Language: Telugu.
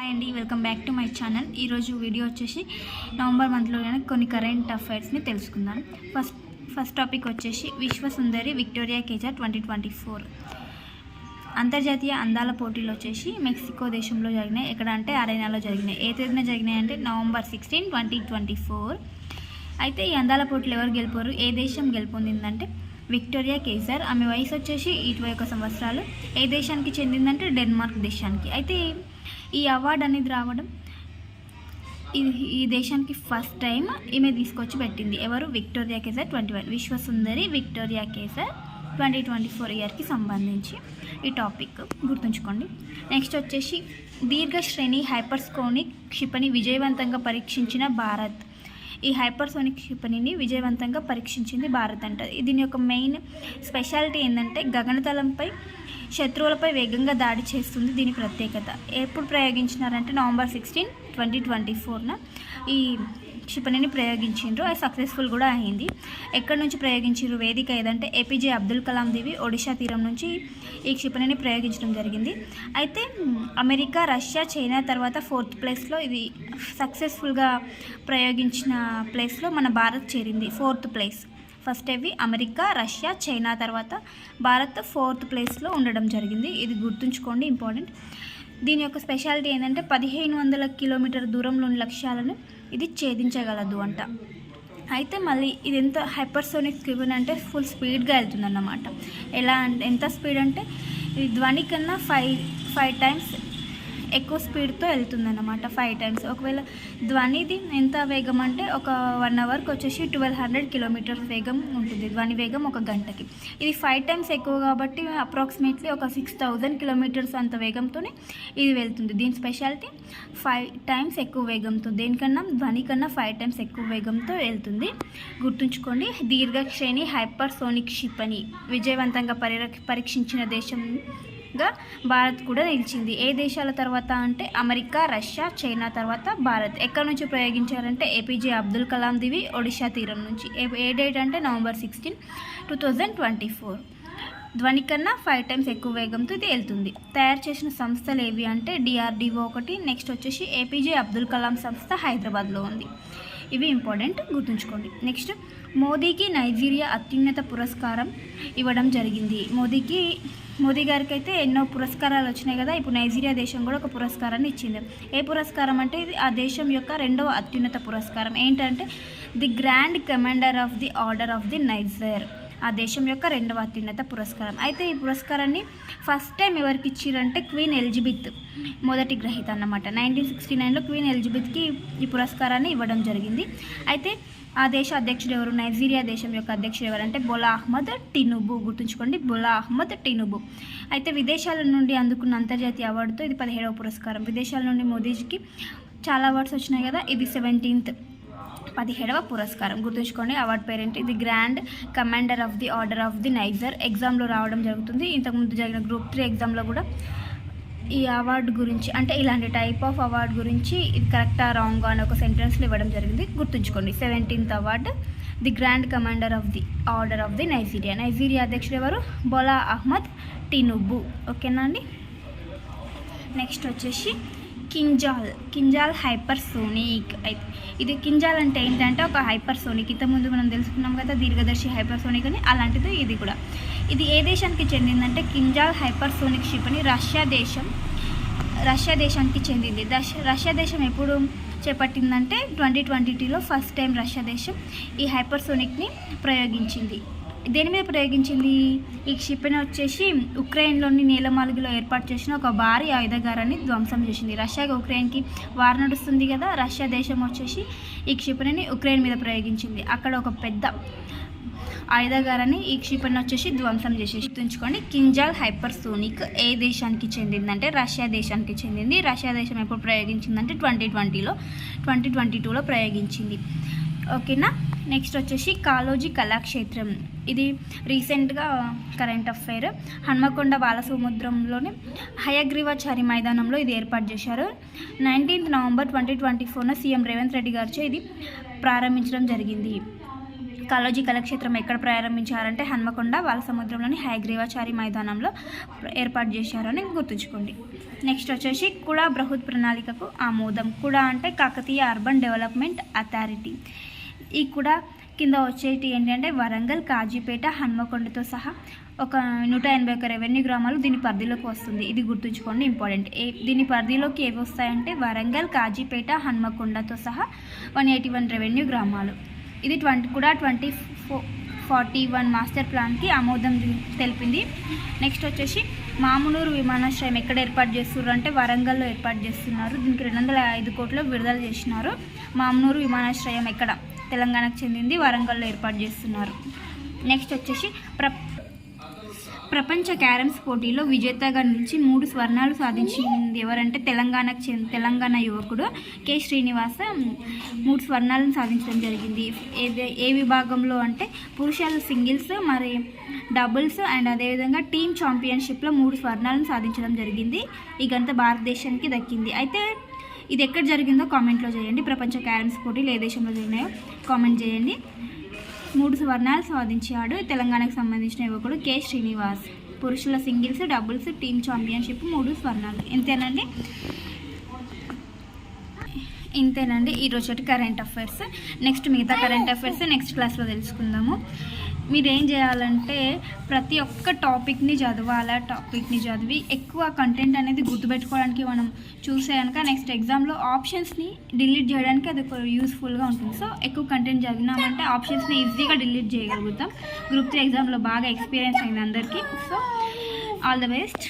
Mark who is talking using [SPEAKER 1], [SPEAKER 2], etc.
[SPEAKER 1] హాయ్ అండి welcome back to my channel ఈరోజు వీడియో వచ్చేసి నవంబర్ మంత్లోనే కొన్ని కరెంట్ అఫైర్స్ని తెలుసుకుందాం. ఫస్ట్ ఫస్ట్ టాపిక్ వచ్చేసి విశ్వసుందరి Victoria Kjaer twenty twenty four అంతర్జాతీయ అందాల పోటీలు వచ్చేసి మెక్సికో దేశంలో జరిగినాయి. ఎక్కడ అంటే అరేనాలో జరిగినాయి. ఏ తేదీన జరిగినాయి అంటే November sixteen twenty twenty four అయితే ఈ అందాల పోటీలు ఎవరు గెలిపారు? ఏ దేశం గెలుపొందిందంటే విక్టోరియా కేజర్ ఆమె వయసు వచ్చేసి ఇరవై ఒక సంవత్సరాలు. ఏ దేశానికి చెందిందంటే డెన్మార్క్ దేశానికి. అయితే ఈ అవార్డు అనేది రావడం ఈ దేశానికి ఫస్ట్ టైం ఈమె తీసుకొచ్చి పెట్టింది. ఎవరు? Victoria Kjaer twenty one. విశ్వసుందరి Victoria Kjaer twenty twenty four ఇయర్కి సంబంధించి ఈ టాపిక్ గుర్తుంచుకోండి. నెక్స్ట్ వచ్చేసి దీర్ఘ శ్రేణి హైపర్స్కోనిక్ క్షిపణి విజయవంతంగా పరీక్షించిన భారత్. ఈ హైపర్సోనిక్ క్షిపణిని విజయవంతంగా పరీక్షించింది భారత్ అంటది దీని యొక్క మెయిన్ స్పెషాలిటీ ఏంటంటే గగనతలంపై శత్రువులపై వేగంగా దాడి చేస్తుంది దీని ప్రత్యేకత. ఎప్పుడు ప్రయోగించినారంటే నవంబర్ సిక్స్టీన్ ట్వంటీ ట్వంటీ ఫోర్న ఈ క్షిపణిని ప్రయోగించిండ్రు. అది సక్సెస్ఫుల్ కూడా అయింది. ఎక్కడి నుంచి ప్రయోగించారు వేదిక ఏదంటే ఏపీజే అబ్దుల్ కలాం దేవి ఒడిషా తీరం నుంచి ఈ క్షిపణిని ప్రయోగించడం జరిగింది. అయితే అమెరికా రష్యా చైనా తర్వాత ఫోర్త్ ప్లేస్లో ఇది సక్సెస్ఫుల్గా ప్రయోగించిన ప్లేస్లో మన భారత్ చేరింది. Fourth place. ఫస్ట్ అవి అమెరికా రష్యా చైనా తర్వాత భారత్ ఫోర్త్ ప్లేస్లో ఉండడం జరిగింది. ఇది గుర్తుంచుకోండి ఇంపార్టెంట్. దీని యొక్క స్పెషాలిటీ ఏంటంటే పదిహేను వందల కిలోమీటర్ దూరంలోని లక్ష్యాలను ఇది ఛేదించగలదు అంట. అయితే మళ్ళీ ఇది ఎంత హైపర్సోనిక్ క్యూబిన్ అంటే ఫుల్ స్పీడ్గా వెళ్తుందన్నమాట. ఎలా అంటే ఎంత స్పీడ్ అంటే ఇది ధ్వని కన్నా ఫైవ్ ఫైవ్ టైమ్స్ ఎక్కువ స్పీడ్తో వెళ్తుందన్నమాట ఫైవ్ టైమ్స్. ఒకవేళ ధ్వనిది ఎంత వేగం అంటే ఒక వన్ అవర్కి వచ్చేసి ట్వెల్వ్ హండ్రెడ్ కిలోమీటర్స్ వేగం ఉంటుంది. ధ్వని వేగం ఒక గంటకి. ఇది ఫైవ్ టైమ్స్ ఎక్కువ కాబట్టి అప్రాక్సిమేట్లీ ఒక సిక్స్ థౌజండ్ కిలోమీటర్స్ అంత వేగంతోనే ఇది వెళ్తుంది. దీని స్పెషాలిటీ ఫైవ్ టైమ్స్ ఎక్కువ వేగంతో దేనికన్నా ధ్వని కన్నా ఫైవ్ టైమ్స్ ఎక్కువ వేగంతో వెళ్తుంది. గుర్తుంచుకోండి దీర్ఘ శ్రేణి హైపర్సోనిక్ క్షిపణి విజయవంతంగా పరిరక్ష పరీక్షించిన దేశం గా భారత్ కూడా నిలిచింది. ఏ దేశాల తర్వాత అంటే అమెరికా రష్యా చైనా తర్వాత భారత్. ఎక్కడి నుంచి ప్రయోగించారంటే ఏపీజే అబ్దుల్ కలాం దివి ఒడిషా తీరం నుంచి. ఏ ఏ డేట్ అంటే November sixteen two thousand twenty four. ధ్వని కన్నా ఫైవ్ టైమ్స్ ఎక్కువ వేగంతో ఇది వెళ్తుంది. తయారు చేసిన సంస్థలు ఏవి అంటే డిఆర్డిఓ ఒకటి నెక్స్ట్ వచ్చేసి ఏపీజే అబ్దుల్ కలాం సంస్థ హైదరాబాద్లో ఉంది. ఇవి ఇంపార్టెంట్ గుర్తుంచుకోండి. నెక్స్ట్ మోదీకి నైజీరియా అత్యున్నత పురస్కారం ఇవ్వడం జరిగింది. మోదీకి మోదీ గారికి అయితే ఎన్నో పురస్కారాలు వచ్చినాయి కదా ఇప్పుడు నైజీరియా దేశం కూడా ఒక పురస్కారాన్ని ఇచ్చింది. ఏ పురస్కారం అంటే ఇది ఆ దేశం యొక్క రెండవ అత్యున్నత పురస్కారం. ఏంటంటే the grand commander of the order of the Niger. ఆ దేశం యొక్క రెండవ అత్యున్నత పురస్కారం. అయితే ఈ పురస్కారాన్ని ఫస్ట్ టైం ఎవరికి ఇచ్చిరంటే క్వీన్ ఎలిజబెత్ మొదటి గ్రహీత అన్నమాట నైన్టీన్ సిక్స్టీ నైన్లో క్వీన్ ఎలిజబెత్కి ఈ పురస్కారాన్ని ఇవ్వడం జరిగింది. అయితే ఆ దేశ అధ్యక్షుడు ఎవరు? నైజీరియా దేశం యొక్క అధ్యక్షుడు ఎవరంటే బొలా అహ్మద్ టినుబు. గుర్తుంచుకోండి బొలా అహ్మద్ టినుబు. అయితే విదేశాల నుండి అందుకున్న అంతర్జాతీయ అవార్డుతో ఇది పదిహేడవ పురస్కారం. విదేశాల నుండి మోదీజీకి చాలా అవార్డ్స్ వచ్చినాయి కదా ఇది సెవెంటీన్త్. పదిహేడవ పురస్కారం. గుర్తుంచుకోండి అవార్డు పేరేంటి ఇది grand commander of the order of the Niger ఎగ్జామ్లో రావడం జరుగుతుంది. ఇంతకుముందు జరిగిన గ్రూప్ త్రీ ఎగ్జామ్లో కూడా ఈ అవార్డు గురించి అంటే ఇలాంటి టైప్ ఆఫ్ అవార్డు గురించి ఇది కరెక్టా రాంగ్ అని ఒక సెంటెన్స్లో ఇవ్వడం జరిగింది. గుర్తుంచుకోండి seventeenth award the grand commander of the order of the Nigeria Nigeria అధ్యక్షుడు ఎవరు? బొలా అహ్మద్ టినుబు ఓకేనా అండి? నెక్స్ట్ వచ్చేసి కింజాల్ కింజాల్ హైపర్ సోనిక్ అయితే. ఇది కింజాల్ అంటే ఏంటంటే ఒక హైపర్ సోనిక్ ఇంతకుముందు మనం తెలుసుకున్నాం కదా దీర్ఘదర్శి హైపర్ సోనిక్ అని. అలాంటిది ఇది కూడా. ఇది ఏ దేశానికి చెందిందంటే కింజాల్ హైపర్ సోనిక్ క్షిపణి రష్యా దేశం రష్యా దేశానికి చెందింది. దశ రష్యా దేశం ఎప్పుడు చేపట్టిందంటే ట్వంటీ ట్వంటీ టూలో ఫస్ట్ టైం రష్యా దేశం ఈ హైపర్సోనిక్ని ప్రయోగించింది. దేని మీద ప్రయోగించింది? ఈ క్షిపణి వచ్చేసి ఉక్రెయిన్లోని నీలమాలిగలో ఏర్పాటు చేసిన ఒక భారీ ఆయుధగారాన్ని ధ్వంసం చేసింది. రష్యాకి ఉక్రెయిన్కి వార్ నడుస్తుంది కదా రష్యా దేశం వచ్చేసి ఈ క్షిపణిని ఉక్రెయిన్ మీద ప్రయోగించింది. అక్కడ ఒక పెద్ద ఆయుధగారాన్ని ఈ క్షిపణి వచ్చేసి ధ్వంసం చేసేసి గుర్తుంచుకోండి కింజాల్ హైపర్ సోనిక్ ఏ దేశానికి చెందిందంటే రష్యా దేశానికి చెందింది. రష్యా దేశం ఎప్పుడు ప్రయోగించిందంటే ట్వంటీ ట్వంటీలో ట్వంటీ ట్వంటీ టూలో ప్రయోగించింది. ఓకేనా? నెక్స్ట్ వచ్చేసి కాలోజీ కళాక్షేత్రం. ఇది రీసెంట్గా కరెంట్ అఫైర్. హన్మకొండ బాలసముద్రంలోని హయగ్రీవాచారి మైదానంలో ఇది ఏర్పాటు చేశారు. నైన్టీన్త్ నవంబర్ ట్వంటీ ట్వంటీ ఫోర్న సీఎం రేవంత్ రెడ్డి గారిచే ఇది ప్రారంభించడం జరిగింది. కాలోజీ కళాక్షేత్రం ఎక్కడ ప్రారంభించారంటే హన్మకొండ బాలసముద్రంలోని హయగ్రీవాచారి మైదానంలో ఏర్పాటు చేశారని గుర్తుంచుకోండి. నెక్స్ట్ వచ్చేసి కుడా బృహత్ ప్రణాళికకు ఆమోదం. కుడా అంటే కాకతీయ అర్బన్ డెవలప్మెంట్ అథారిటీ. ఈ కూడా కింద వచ్చేటి ఏంటంటే వరంగల్ కాజీపేట హన్మకొండతో సహా ఒక నూట ఎనభై ఒక రెవెన్యూ గ్రామాలు దీని పరిధిలోకి వస్తుంది. ఇది గుర్తుంచుకోండి ఇంపార్టెంట్. ఏ దీని పరిధిలోకి ఏవి వస్తాయంటే వరంగల్ కాజీపేట హన్మకొండతో సహా వన్ ఎయిటీ వన్ రెవెన్యూ గ్రామాలు. ఇది ట్వంటీ కూడా ట్వంటీ ఫార్టీ వన్ మాస్టర్ ప్లాన్కి ఆమోదం తెలిపింది. నెక్స్ట్ వచ్చేసి మామునూరు విమానాశ్రయం ఎక్కడ ఏర్పాటు చేస్తున్నారు అంటే వరంగల్లో ఏర్పాటు చేస్తున్నారు. దీనికి రెండు వందల ఐదు కోట్లు విడుదల చేసినారు. మామునూరు విమానాశ్రయం ఎక్కడ? తెలంగాణకు చెందింది వరంగల్లో ఏర్పాటు చేస్తున్నారు. నెక్స్ట్ వచ్చేసి ప్ర ప్రపంచ క్యారమ్స్ పోటీలో విజేతగా నుంచి మూడు స్వర్ణాలు సాధించింది ఎవరంటే తెలంగాణకు చెంది తెలంగాణ యువకుడు కె. శ్రీనివాస. మూడు స్వర్ణాలను సాధించడం జరిగింది. ఏ ఏ విభాగంలో అంటే పురుషుల సింగిల్స్ మరి డబుల్స్ అండ్ అదేవిధంగా టీమ్ ఛాంపియన్షిప్లో మూడు స్వర్ణాలను సాధించడం జరిగింది. ఇకంతా భారతదేశానికి దక్కింది. అయితే ఇది ఎక్కడ జరిగిందో కామెంట్లో చేయండి. ప్రపంచ క్యారమ్స్ పోటీలు ఏ దేశంలో జరిగినాయో కామెంట్ చేయండి. మూడు స్వర్ణాలు సాధించాడు తెలంగాణకు సంబంధించిన యువకుడు కె. శ్రీనివాస్. పురుషుల సింగిల్స్ డబుల్స్ టీమ్ ఛాంపియన్షిప్ మూడు స్వర్ణాలు. ఇంతేనండి? ఇంతేనండి. ఈ రోజు కరెంట్ అఫైర్స్. నెక్స్ట్ మిగతా కరెంట్ అఫైర్స్ నెక్స్ట్ క్లాస్లో తెలుసుకుందాము. మీరేం చేయాలంటే ప్రతి ఒక్క టాపిక్ని చదవాలి. టాపిక్ని చదివి ఎక్కువ కంటెంట్ అనేది గుర్తుపెట్టుకోవడానికి మనం చూసే కనుక నెక్స్ట్ ఎగ్జామ్లో ఆప్షన్స్ని డిలీట్ చేయడానికి అది ఒక యూస్ఫుల్గా ఉంటుంది. సో ఎక్కువ కంటెంట్ చదివినామంటే ఆప్షన్స్ని ఈజీగా డిలీట్ చేయగలుగుతాం. గ్రూప్ త్రీ ఎగ్జామ్లో బాగా ఎక్స్పీరియన్స్ అయింది అందరికీ. So all the best